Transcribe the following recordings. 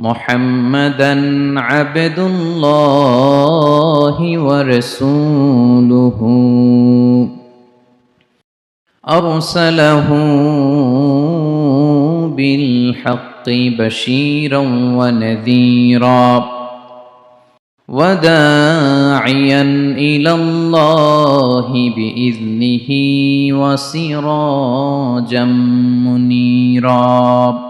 محمدا عبد الله ورسوله. أرسله بالحق بشيرا ونذيرا وداعيا إلى الله بإذنه وسراجا منيرا.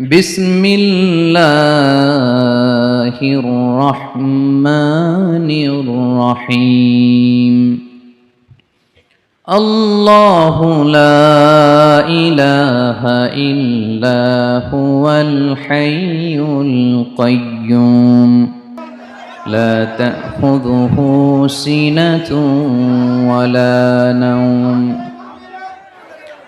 بسم الله الرحمن الرحيم. الله لا إله إلا هو الحي القيوم. لا تأخذه سنة ولا نوم.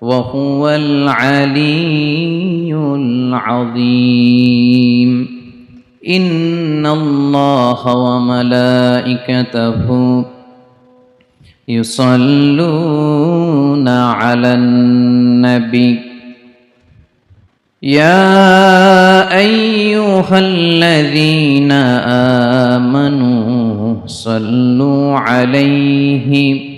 وهو العلي العظيم. إن الله وملائكته يصلون على النبي. يا أيها الذين آمنوا صلوا عليه.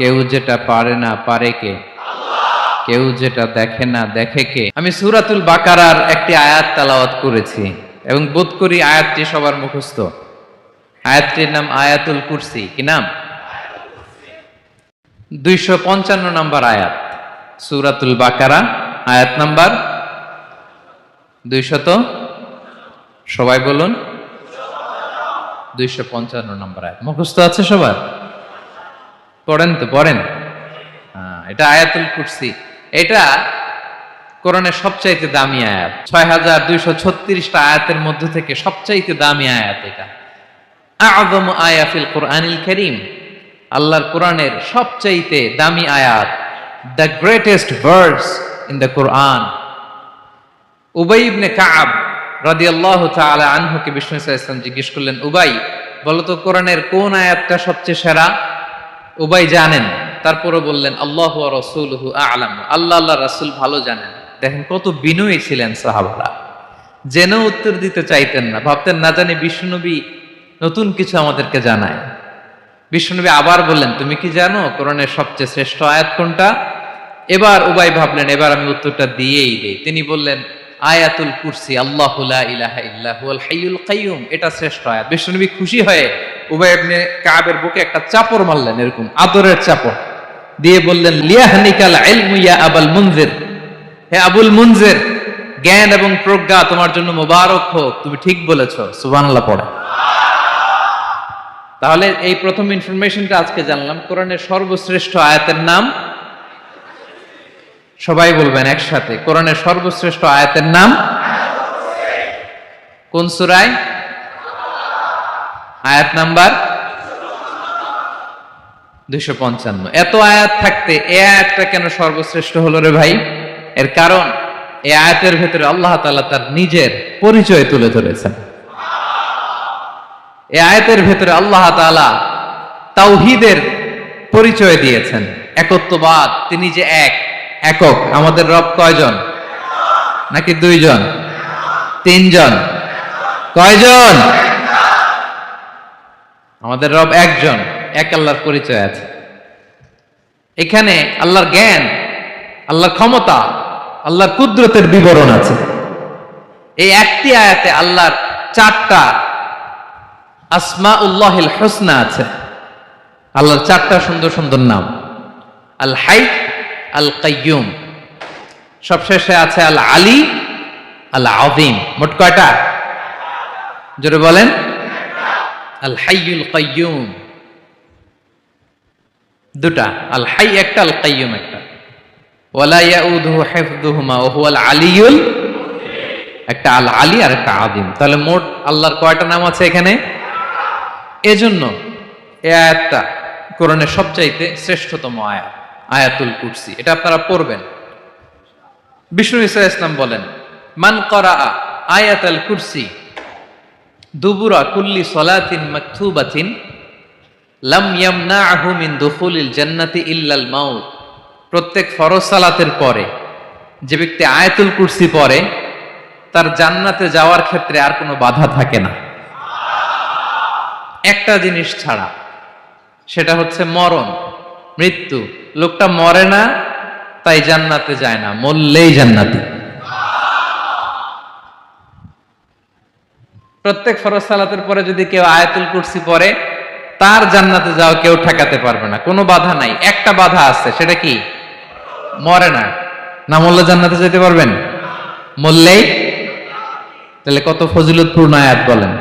কেউ যেটা পারে না, পারে কে? কেউ যেটা দেখে না, দেখে কে? আমি সুরাতুল বাকারার একটি আয়াত তালাওয়াত করেছি এবং বোধ করি আয়াতটি সবার মুখস্থ। আয়াতটির নাম আয়াতুল কুরসি, কি নাম? দুইশো পঞ্চান্ন নম্বর আয়াত, সুরাতুল বাকারা, আয়াত নাম্বার দুইশত, সবাই বলুন। দুইশো পঞ্চান্ন নম্বর আয়াত, মুখস্থ আছে সবার? পড়েন তো, পড়েন? এটা আয়াতুল কুরসি। এটা কোরআনের সবচাইতে দামি আয়াত। ছয় হাজার দুইশো ছত্রিশটা আয়াতের মধ্য থেকে সবচাইতে দামি আয়াত এটা। আদম আয়াফিল কোরআনিল করিম। আল্লাহর কোরআনের সবচাইতে দামি আয়াত। The greatest verse in the Quran. উবাই ইবনে কাব রাদিয়াল্লাহু তাআলা আনহুকে বিষ্ণু ইসলাম জিজ্ঞেস করলেন, উবাই, বলতো কোরআনের কোন আয়াতটা সবচেয়ে সেরা? উবাই জানেন তারপরে বললেন, আল্লাহ রসুলহু আলাম। আল্লাহ আল্লাহ, রাসূল ভালো জানেন। দেখেন কত বিনয়ী ছিলেন সাহাবারা। জেনেও উত্তর দিতে চাইতেন না। ভাবতেন, না জানি বিষ্ণুনবী নতুন কিছু আমাদেরকে জানায়। বিষ্ণুনবী আবার বললেন, তুমি কি জানো কোরআনের সবচেয়ে শ্রেষ্ঠ আয়াত কোনটা? এবার উবাই ভাবলেন, এবার আমি উত্তরটা দিয়েই দেই। তিনি বললেন আয়াতুল কুরসি, আল্লাহ ইলাহা এটা শ্রেষ্ঠ আয়াত। বিষ্ণুনবী খুশি হয়ে ইবনে কাবের বুকে একটা চাপড় মারলেন এরকম, আদরের চাপড়। দিয়ে বললেন, লিয়াহনিকাল ইলমু ইয়া আবাল মুনজির। হে আবুল মুনজির, জ্ঞান এবং প্রজ্ঞা তোমার জন্য মোবারক হোক, তুমি ঠিক বলেছ, সুবহানাল্লাহ পড়ে। তাহলে এই প্রথম ইনফরমেশনটা আজকে জানলাম। কোরআনের সর্বশ্রেষ্ঠ আয়াতের নাম সবাই বলবেন একসাথে। কোরআনের সর্বশ্রেষ্ঠ আয়াতের নাম? কোন সুরায়? আয়াত নাম্বার? দুইশো পঞ্চান্ন। এত আয়াত থাকতে এ আয়াতটা কেন সর্বশ্রেষ্ঠ হলো রে ভাই? এর কারণ, এ আয়াতের ভেতরে আল্লাহ তাআলা তার নিজের পরিচয় তুলে ধরেছেন। এ আয়াতের ভেতরে আল্লাহ তাআলা তাওহীদের পরিচয় দিয়েছেন। একত্ববাদ, তিনি যে এক। একক, আমাদের রব কয়জন? নাকি দুইজন? তিনজন। কয়জন? আমাদের রব একজন, এক আল্লাহর পরিচয় আছে। এখানে আল্লাহর জ্ঞান, আল্লাহর ক্ষমতা, আল্লাহর কুদরতের বিবরণ আছে। এই একটি আয়াতে আল্লাহর চারটা আসমা উল্লাহিল হোসনা আছে। আল্লাহর চারটা সুন্দর সুন্দর নাম। আল হাই আল কাইয়ুম সবশেষে আছে আল আলী আল আযীম মোট কয়টা? জোরে বলেন। আল হাইয়ুল কাইয়ুম দুটা। আল হাই একটা আল কাইয়ুম একটা। ওয়ালা ইয়াউদুহু হিফযুহুমা ওয়া হুয়াল আলিয়ুল একটা আল আলী আর একটা আযীম। তাহলে মোট আল্লাহর কয়টা নাম আছে এখানে? এজন্য এই আয়াতটা কোরআনের সবচাইতে শ্রেষ্ঠতম আয়াত। আয়াতুল কুরসি, এটা আপনারা পড়বেন। বিষ্ণু ইসা ইসলাম বলেন, মান করা আয়াতাল কুরসি দুবুরা কুল্লি সলাতিন মাকথুবাতিন লাম ইয়ামনাহু মিন দুখুলিল জান্নাতি ইল্লাল মাউত। প্রত্যেক ফরজ সালাতের পরে যে ব্যক্তি আয়াতুল কুরসি পড়ে, তার জান্নাতে যাওয়ার ক্ষেত্রে আর কোনো বাধা থাকে না। একটা জিনিস ছাড়া, সেটা হচ্ছে মরণ। মৃত্যু। লোকটা মরে না, তাই জান্নাতে যায় না, মরলেই জান্নাতে। প্রত্যেক ফরজ সালাতের পরে যদি কেউ আয়াতুল কুরসি পড়ে, তার জান্নাতে যাও কেউ ঠেকাতে পারবে না। কোনো বাধা নাই। একটা বাধা আছে, সেটা কি? মরে না। না মরলে জান্নাতে যেতে পারবেন? মরলেই? তাহলে কত ফজিলতপূর্ণ আয়াত বলেন।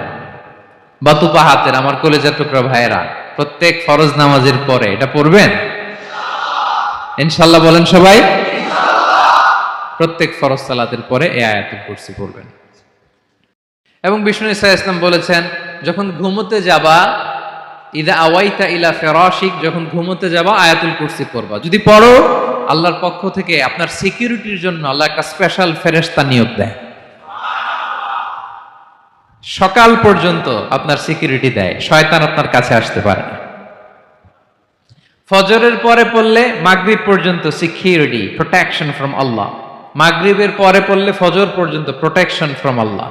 বাতুপা হাতের, আমার কলেজের টুকরা ভাইয়েরা। প্রত্যেক ফরজ নামাজের পরে এটা পড়বেন? ইনশাল্লাহ বলেন সবাই। প্রত্যেক ফরজ সালাতের পরে এই আয়াতুল কুরসি পড়বেন। এবং বিষ্ণু ইসা ইসলাম বলেছেন, যখন ঘুমোতে যাবা, ইদা আওয়াইতা ইলা ফেরাশিক, যখন ঘুমোতে যাবা, আয়াতুল কুরসি পড়বা। যদি পড়ো, আল্লাহর পক্ষ থেকে আপনার সিকিউরিটির জন্য আল্লাহ একটা স্পেশাল ফেরেস্তা নিয়োগ দেয়। সকাল পর্যন্ত আপনার সিকিউরিটি দেয়। শয়তান আপনার কাছে আসতে পারে না। ফজরের পরে পড়লে মাগরিব পর্যন্ত সিকিউরিটি প্রোটেকশন ফ্রম আল্লাহ মাগরিবের পরে পড়লে ফজর পর্যন্ত প্রোটেকশন ফ্রম আল্লাহ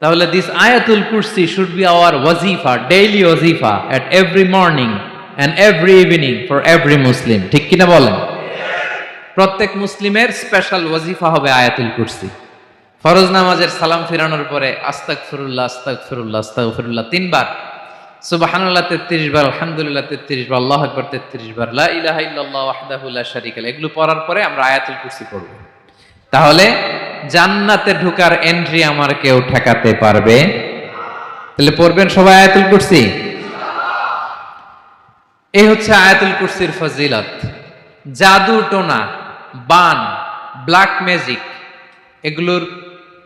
তাহলে দিস আয়াতুল কুরসি শুড বি আওয়ার ওয়াজিফা daily ওয়াজিফা at every morning and every evening for every Muslim ঠিক কিনা বলেন? প্রত্যেক মুসলিমের স্পেশাল ওয়াজিফা হবে আয়াতুল কুরসি ফরজ নামাজের সালাম ফিরানোর পরে আস্তাক ফিরুল্লাহ আস্তাক ফিরুল্লাহ আস্তাক ফিরুল্লাহ তিনবার। সুবাহানুল্লাহ তেত্রিশ বার, আলহামদুলিল্লাহ তেত্রিশ বার, আল্লাহ আকবর তেত্রিশ বার, লা ইলাহা ইল্লাল্লাহ এগুলো পড়ার পরে আমরা আয়াতুল কুরসি পড়ব। তাহলে জান্নাতে ঢোকার এন্ট্রি আমার কেউ ঠেকাতে পারবে? তাহলে পড়বেন সবাই আয়াতুল কুরসি? এই হচ্ছে আয়াতুল কুরসির ফজিলত। জাদু টোনা, বান ব্ল্যাক ম্যাজিক এগুলোর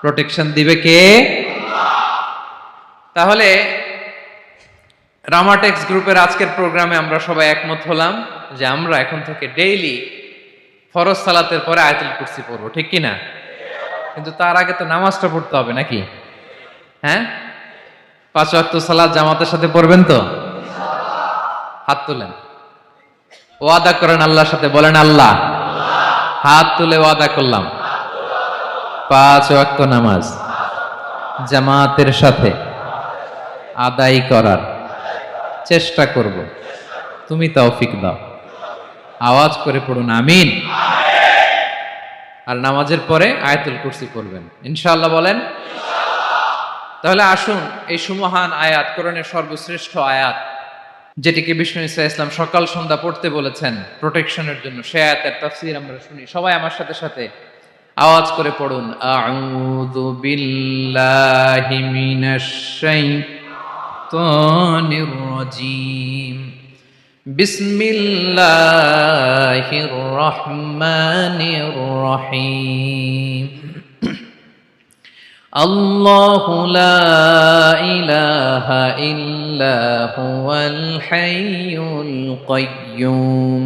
প্রোটেকশন দিবে কে? তাহলে রামাটেক্স গ্রুপের আজকের প্রোগ্রামে আমরা সবাই একমত হলাম যে আমরা এখন থেকে ডেইলি ফরজ সালাতের পরে আয়াতুল কুরসি পড়ব, ঠিক কি না? কিন্তু তার আগে তো নামাজটা পড়তে হবে নাকি? হ্যাঁ? পাঁচ ওয়াক্ত সালাত জামাতের সাথে পড়বেন তো? হাত তুলেন। ওয়াদা করেন আল্লাহর সাথে, বলেন আল্লাহ। হাত তুলে ওয়াদা করলাম। পাঁচ ওয়াক্ত নামাজ জামাতের সাথে আদায় করার চেষ্টা করব। তুমি তৌফিক দাও। আওয়াজ করে পড়ুন, আমিন। আর নামাজের পরে আয়াতুল কুরসি পড়বেন। ইনশাল্লাহ বলেন, তাহলে আসুন এই সুমহান আয়াত, কোরআনের সর্বশ্রেষ্ঠ আয়াত, যেটিকে বিষ্ণু ইসা ইসলাম সকাল সন্ধ্যা পড়তে বলেছেন প্রোটেকশনের জন্য। সে আয়াতের তাফসীর আমরা শুনি। সবাই আমার সাথে সাথে। আওয়াজ করে পড়ুন আউযু বিল্লাহি মিনাশ শাইতানির রাজিম বিসমিল্লাহির রহমানির রহিম الله لا إله إلا هو الحي القيوم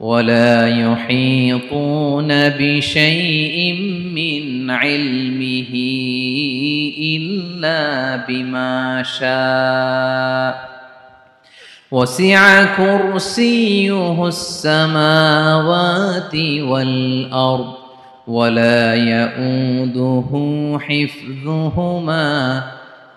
ولا يحيطون بشيء من علمه إلا بما شاء. وسع كرسيه السماوات والأرض ولا يؤوده حفظهما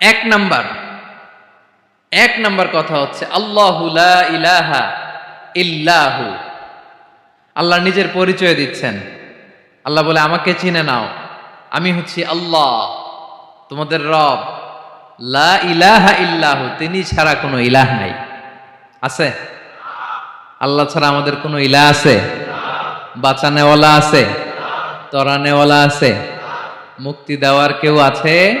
এক নাম্বার। এক নাম্বার কথা হচ্ছে, আল্লাহু লা ইলাহা ইল্লাহু। আল্লাহ নিজের পরিচয় দিচ্ছেন। আল্লাহ বলে, আমাকে চিনে নাও। আমি হচ্ছি আল্লাহ, তোমাদের রব। লা ইলাহা ইল্লাহু, তিনি ছাড়া কোনো ইলাহ নাই। আছে? আল্লাহ ছাড়া আমাদের কোনো ইলাহ আছে? বাঁচানেওয়ালা আছে? তরানেওয়ালা আছে? মুক্তি দেওয়ার কেউ আছে?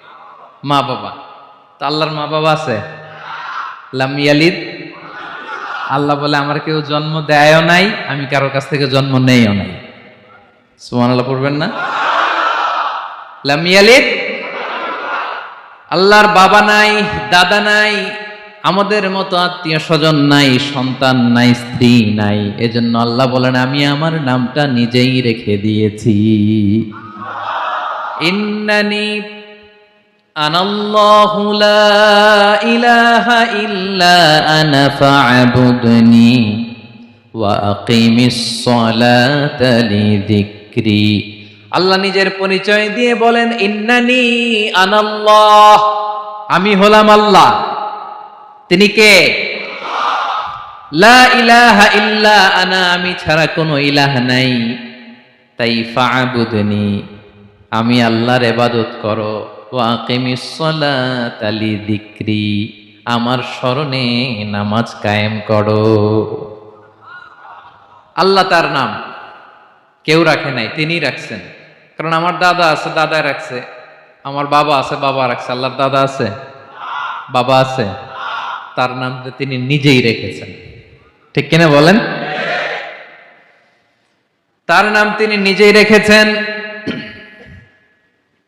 মা বাবা। তো আল্লাহর মা বাবা আছে? লাম ইয়ালিদ? আল্লাহ বলে, আমার কেউ জন্ম দেয়ও নাই, আমি কারোর কাছ থেকে জন্ম নেইও নাই। সুমান আল্লাহ পড়বেন না? লাম ইয়ালিদ? আল্লাহর বাবা নাই, দাদা নাই, আমাদের মতো আত্মীয় স্বজন নাই, সন্তান নাই, স্ত্রী নাই। এজন্য আল্লাহ বলেন, আমি আমার নামটা নিজেই রেখে দিয়েছি। ইন্নানি আনাল্লাহু লা ইলাহা ইল্লা আনা ফা'বুদনি ওয়া আকিমিস সালাতা লিযিকরি। আল্লাহ নিজের পরিচয় দিয়ে বলেন, ইন্নানি আনাল্লাহ। আমি হলাম আল্লাহ। তিনি কে? লা ইলাহা ইল্লা আনা, আমি ছাড়া কোনো ইলাহ নাই। তাই ফা'বুদনি আমি আল্লাহর ইবাদত করো। সালাতা লিযিকরি আমার স্মরণে নামাজ কায়েম করো। আল্লাহ তার নাম কেউ রাখে নাই তিনি রাখছেন। কারণ আমার দাদা আছে, দাদা রাখছে। আমার বাবা আছে, বাবা রাখছে। আল্লাহর দাদা আছে? বাবা আছে। তার নাম তিনি নিজেই রেখেছেন। ঠিক কিনা বলেন? তার নাম তিনি নিজেই রেখেছেন।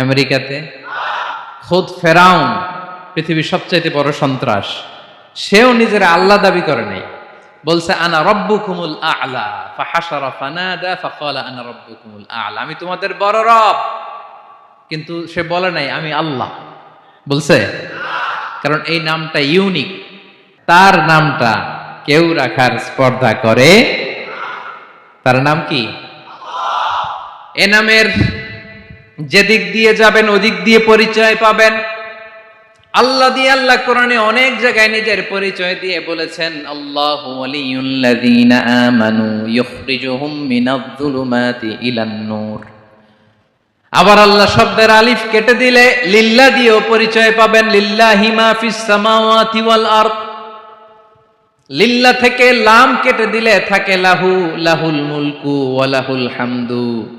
আমেরিকাতে। খোদ ফেরাউন পৃথিবীর সবচাইতে বড় সন্ত্রাস। সেও নিজের আল্লাহ দাবি করে নাই। বলছে, আনা রব্বুকুমুল আ'লা, ফাহাশারা ফানাদা, ফাকালা আনা রব্বুকুমুল আ'লা। আমি তোমাদের বড় রব। কিন্তু সে বলে নাই, আমি আল্লাহ। বলছে, কারণ এই নামটা ইউনিক। তার নামটা কেউ রাখার স্পর্ধা করে তার নাম কি? এ নামের যেদিক দিয়ে যাবেন, ওদিক দিয়ে পরিচয় পাবেন। আল্লাহ দিয়ে আল্লাহ কোরআনে অনেক জায়গায় নিজের পরিচয় দিয়ে বলেছেন, আল্লাহ ওয়ালিয়ুল্লাযীনা আমানু ইখরিজুহুম মিনায-যুলুমাতি ইলান নূর। আবার আল্লাহ শব্দের আলিফ কেটে দিলে, লিল্লা দিয়েও পরিচয় পাবেন, লিল্লাহি মা ফিস সামাওয়াতি ওয়াল আরদ। লিল্লা থেকে লাম কেটে দিলে থাকে, লাহু, লাহুল মুলকু ওয়া লাহুল হামদু।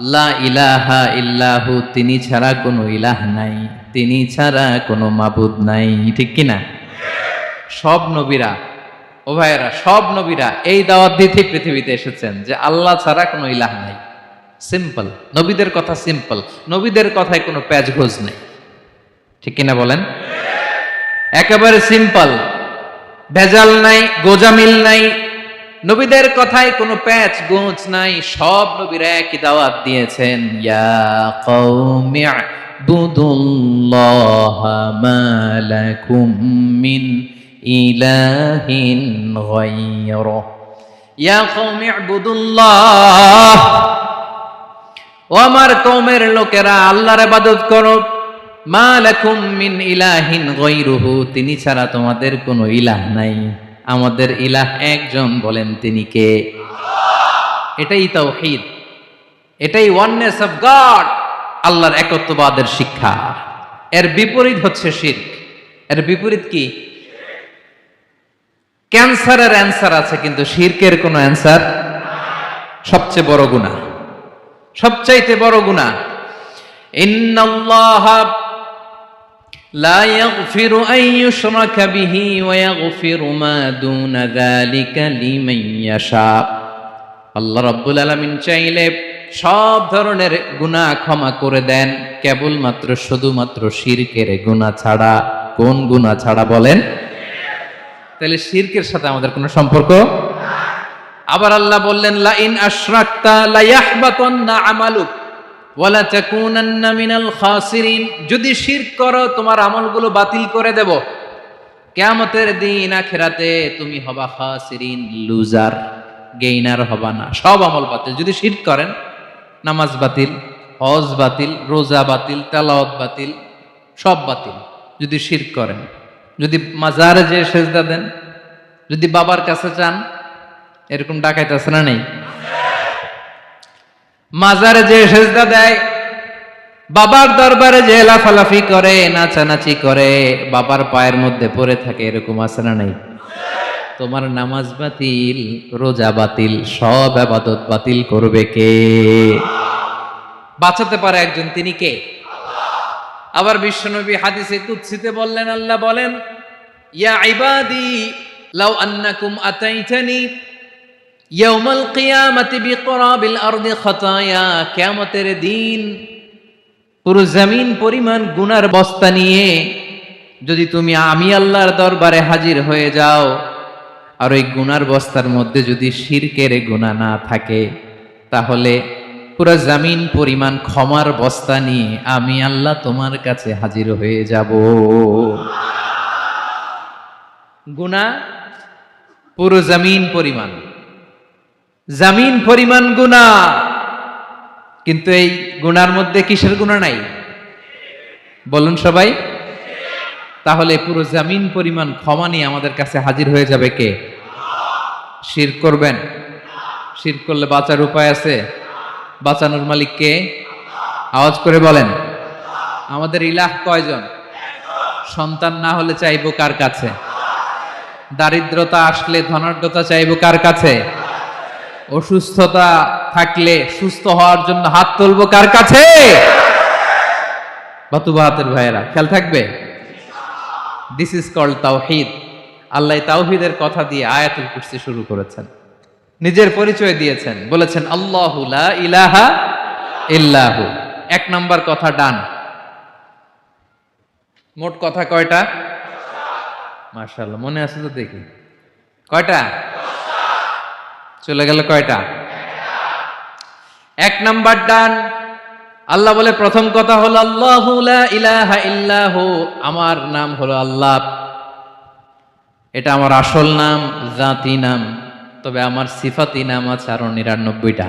লা ইলাহা ইল্লাহু, তিনি ছাড়া কোনো ইলাহ নাই, তিনি ছাড়া কোনো মাবুদ নাই, ঠিক কি না? সব নবীরা, ও ভাইয়েরা, সব নবীরা এই দাওয়াত দিতে পৃথিবীতে এসেছেন যে আল্লাহ ছাড়া কোনো ইলাহ নাই। সিম্পল নবীদের কথা সিম্পল নবীদের কথায় কোনো প্যাচ ঘোষ নেই। ঠিক কিনা বলেন? একেবারে সিম্পল ভেজাল নাই, গোজামিল নাই নবীদের কথায় কোনো প্যাচ গোঁচ নাই, সব নবীরা একই দাওয়াত দিয়েছেন। ইয়া ইয়া ও আমার কওমের লোকেরা, আল্লাহর ইবাদত করো। মা লাকুম মিন ইলাহিন গায়রুহু, তিনি ছাড়া তোমাদের কোনো ইলাহ নাই। আমাদের ইলাহ একজন বলেন তিনি কে? এটাই তাওহীদ। এটাই ওয়াননেস অফ গড আল্লাহর একত্ববাদের শিক্ষা। এর বিপরীত হচ্ছে শিরক। এর বিপরীত কি? ক্যান্সারের অ্যান্সার আছে, কিন্তু শিরকের কোনো অ্যান্সার সবচেয়ে বড় গুনাহ। সবচাইতে বড় গুণা ইন্নাল্লাহ لا يغفر أن يشرك به ويغفر ما دون ذلك لمن يشاء আল্লাহ রাব্বুল আলামিন চাইলে সব ধরনের গুনাহ ক্ষমা করে দেন কেবলমাত্র শুধুমাত্র শিরকের গুনাহ ছাড়া কোন গুনাহ ছাড়া বলেন তাহলে শিরকের সাথে আমাদের কোনো সম্পর্ক আবার আল্লাহ বললেন লা ইন আশরাকতা লা ইয়াহবাতান্না আমালুক ওয়ালা তাকুনান্না মিনাল খাসিরিন, যদি শিরক করো, তোমার আমলগুলো বাতিল করে দেব। কিয়ামতের দিন আখিরাতে তুমি হবা খাসিরিন, লুজার, গেইনার হবা না। সব আমল বাতিল। যদি শিরক করেন, নামাজ বাতিল, হজ বাতিল, রোজা বাতিল, তেলাওয়াত বাতিল, সব বাতিল। যদি শিরক করেন, যদি মাজারে যে সেজদা দেন, যদি বাবার কাছে চান, এরকম ডাকাইতে আছে না নেই? মাজারে যে সেজদা দেয়, বাবার দরবারে যে লাফালাফি করে, নাচানাচি করে, বাবার পায়ের মধ্যে পড়ে থাকে, এরকম আছে না নাই? তোমার নামাজ বাতিল, রোজা বাতিল, সব আবাদত বাতিল করবে কে? বাঁচাতে পারে একজন, তিনি কে? আবার বিশ্বনবী হাদিসে কুৎসিতে বললেন, আল্লাহ বলেন, ইয়া ইবাদি, লাউ আন্নাকুম আতাইতানি ইয়াউমাল কিয়ামাতি বিকরাবিল আরদি খাতায়া, কিয়ামতের দিন পুরো জমিন পরিমাণ গুনার বস্তা নিয়ে যদি তুমি আমি আল্লাহর দরবারে হাজির হয়ে যাও, আর ওই গুনার বস্তার মধ্যে যদি শিরকের গুণা না থাকে, তাহলে পুরো জমিন পরিমাণ ক্ষমার বস্তা নিয়ে আমি আল্লাহ তোমার কাছে হাজির হয়ে যাব। গুণা পুরো জমিন পরিমাণ। জামিন পরিমাণ গুণা কিন্তু এই গুনার মধ্যে কিসের গুণা নাই? বলুন সবাই। তাহলে পুরো জামিন পরিমাণ ক্ষমা নিয়ে আমাদের কাছে হাজির হয়ে যাবে কে? শির করবেন। শির করলে বাঁচার উপায় আছে? বাঁচানোর মালিক কে? আওয়াজ করে বলেন। আমাদের ইলাহ কয়জন? সন্তান না হলে চাইব কার কাছে? দারিদ্রতা আসলে ধনাঢ্যতা চাইব কার কাছে? অসুস্থতা থাকলে সুস্থ হওয়ার জন্য হাত তুলবো কার কাছে? বাতুবাহাতের ভাইয়েরা, খেয়াল থাকবে? দিস ইজ কল্ড তাওহিদ। আল্লাহ তাওহিদের কথা দিয়ে আয়াতুল কুরসি শুরু করেছেন। নিজের পরিচয় দিয়েছেন। বলেছেন, আল্লাহু লা ইলাহা ইল্লাহু। এক নাম্বার কথা ডান। মোট কথা কয়টা? মাশাআল্লাহ, মনে আছে তো দেখি। কয়টা? চলে গেল কয়টা এক নাম্বার ডান আল্লাহ বলে প্রথম কথা হলো আল্লাহ ইলাহা ইল্লাহু আমার নাম হলো আল্লাহ এটা আমার আসল নাম জাতি নাম তবে আমার সিফাতি নাম আছে আরো নিরানব্বইটা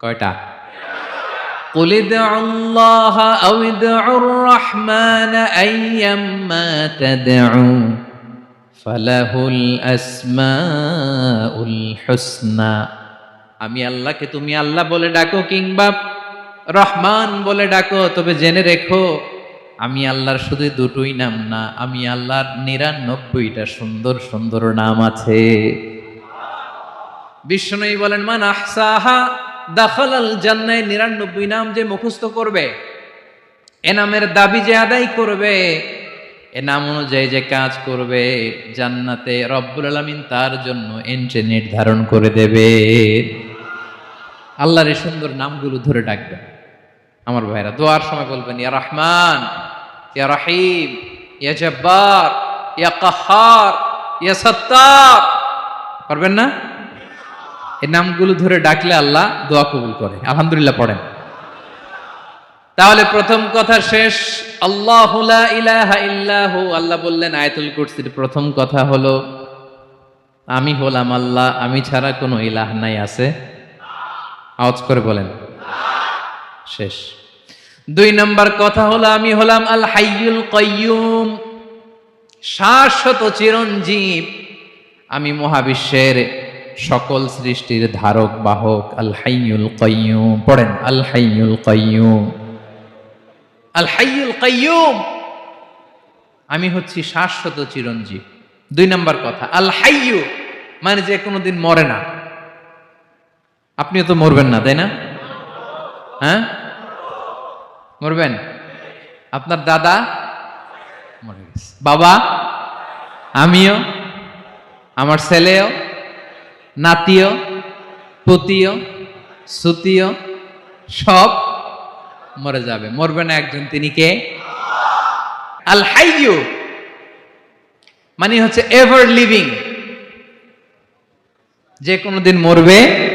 কয়টা قل ادعوا الله أو ادعوا الرحمن أيما تدعوا ফালাহুল আমি আল্লাহকে তুমি আল্লাহ বলে ডাকো কিংবা রহমান বলে ডাকো, তবে জেনে রেখো, আমি আল্লাহর শুধু দুটোই নাম না, আমি আল্লাহর নিরানব্বইটা সুন্দর সুন্দর নাম আছে। বিষ্ণুই বলেন, মান আহসাহা দাখালাল জান্নায়, নিরানব্বই নাম যে মুখস্থ করবে, এ নামের দাবি যে আদায় করবে এ নাম অনুযায়ী যে কাজ করবে, জান্নাতে রব্বুল আলমিন তার জন্য এন্ট্রি নির্ধারণ করে দেবে। আল্লাহর এই সুন্দর নামগুলো ধরে ডাকবেন। আমার ভাইরা, দোয়ার সময় বলবেন, ইয়া রহমান, ইয়া রহিম, ইয়া জব্বার, ইয়া কাহার, ইয়া সত্তার। পারবেন না? এই নামগুলো ধরে ডাকলে আল্লাহ দোয়া কবুল করে। আলহামদুলিল্লাহ পড়েন। তাহলে প্রথম কথা শেষ। আল্লাহ আল্লাহ বললেন, আয়াতুল কুরসির প্রথম কথা হলো, আমি হলাম আল্লাহ, আমি ছাড়া কোনো ইলাহ নাই, আছে? আওয়াজ করে বলেন। শেষ। দুই নম্বর কথা হলো, আমি হলাম আল হাইয়ুল কয়্যুম শাশ্বত চিরঞ্জীব। আমি মহাবিশ্বের সকল সৃষ্টির ধারক, বাহক, আল হাইয়ুল কয়্যুম পড়েন, আল হাইয়ুল কয়্যুম আল হাইয়ুল কয়্যুম আমি হচ্ছি শাশ্বত চিরঞ্জীব। দুই নম্বর কথা আল হাইয়ু মানে যে কোনোদিন মরে না। আপনিও তো মরবেন না, তাই না? হ্যাঁ? মরবেন? আপনার দাদা মরে গেছে। বাবা? আমিও? আমার ছেলেও? নাতিও? পুতিও? সুতিও সব মরে যাবে। মরবে না একজন, তিনি কে? আল হাইয়ু মানে হচ্ছে এভার লিভিং যে কোনোদিন মরবে।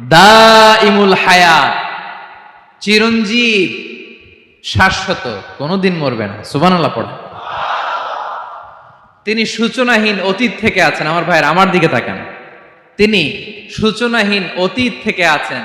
দা ইমুল হায়া চিরঞ্জীব, শাশ্বত। কোনোদিন মরবে না। সুবানাল্লাহ পড়ে। তিনি সূচনাহীন অতীত থেকে আছেন। আমার ভাইয়ের, আমার দিকে তাকান। তিনি সূচনাহীন অতীত থেকে আছেন।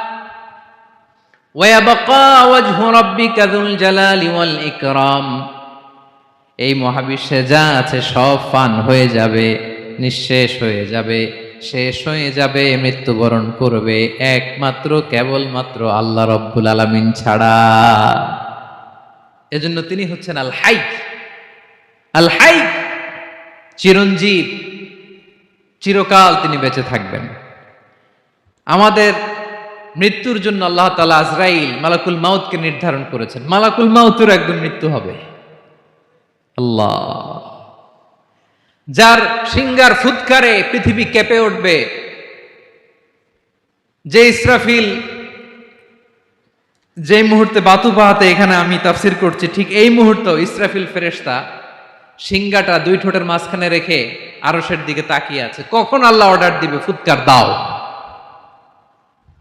এই মহাবিশ্বে যা আছে সব ফান হয়ে যাবে, নিঃশেষ হয়ে যাবে, শেষ হয়ে যাবে, মৃত্যুবরণ করবে, একমাত্র, কেবলমাত্র আল্লাহ রব্বুল আলামিন ছাড়া। এজন্য তিনি হচ্ছেন আল হাই। আল হাই চিরঞ্জীব, চিরকাল তিনি বেঁচে থাকবেন। আমাদের মৃত্যুর জন্য আল্লাহ তালা আজরাইল মালাকুল মাউতকে নির্ধারণ করেছেন। মালাকুল মাউতের একদম মৃত্যু হবে। আল্লাহ। যার সিঙ্গার ফুৎকারে পৃথিবী কেঁপে উঠবে, যে ইসরাফিল, যে মুহূর্তে বাতু পাহাতে এখানে আমি তাফসির করছি, ঠিক এই মুহূর্ত ইসরাফিল ফেরেশতা সিঙ্গাটা দুই ঠোঁটের মাঝখানে রেখে আরসের দিকে তাকিয়ে আছে। কখন আল্লাহ অর্ডার দিবে? ফুৎকার দাও।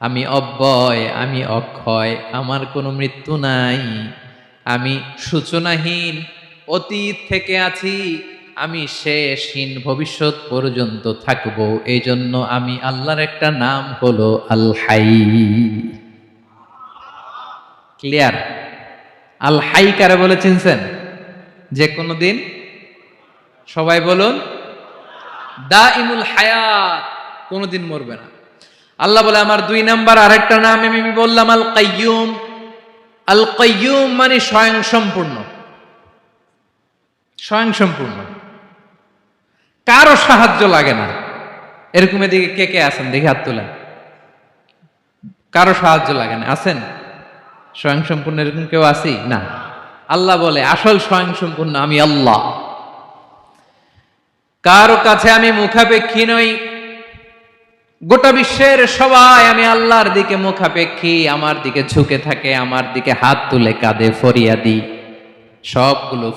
আমি অব্যয়, আমি অক্ষয়, আমার কোনো মৃত্যু নাই। আমি সূচনাহীন, অতীত থেকে আছি। আমি শেষহীন, ভবিষ্যৎ পর্যন্ত থাকব। এই জন্য আমি আল্লাহর একটা নাম হলো আল হাই ক্লিয়ার? আল হাই কারে বলে চিনছেন? যে কোনো দিন? সবাই বলুন দা ইমুল হায়াত কোনোদিন মরবে না। আল্লাহ বলে, আমার দুই নাম্বার আরেকটা নাম আমি বললাম আল কাইয়ুম আল কাইয়ুম মানে স্বয়ং সম্পূর্ণ স্বয়ং সম্পূর্ণ কারও সাহায্য লাগে না। এরকম এদিকে কে কে আছেন? দেখি হাত তোলেন। কারও সাহায্য লাগে না। আছেন? স্বয়ং সম্পূর্ণ এরকম কেউ আছি? না। আল্লাহ বলে, আসল স্বয়ং সম্পূর্ণ আমি আল্লাহ। কারও কাছে আমি মুখাপেক্ষী নই। গোটা বিশ্বের সবাই, আমি আল্লাহর দিকে মুখাপেক্ষী, আমার দিকে ঝুঁকে থাকে, আমার দিকে হাত তুলে কাঁধে ফরিয়া দিই সবগুলো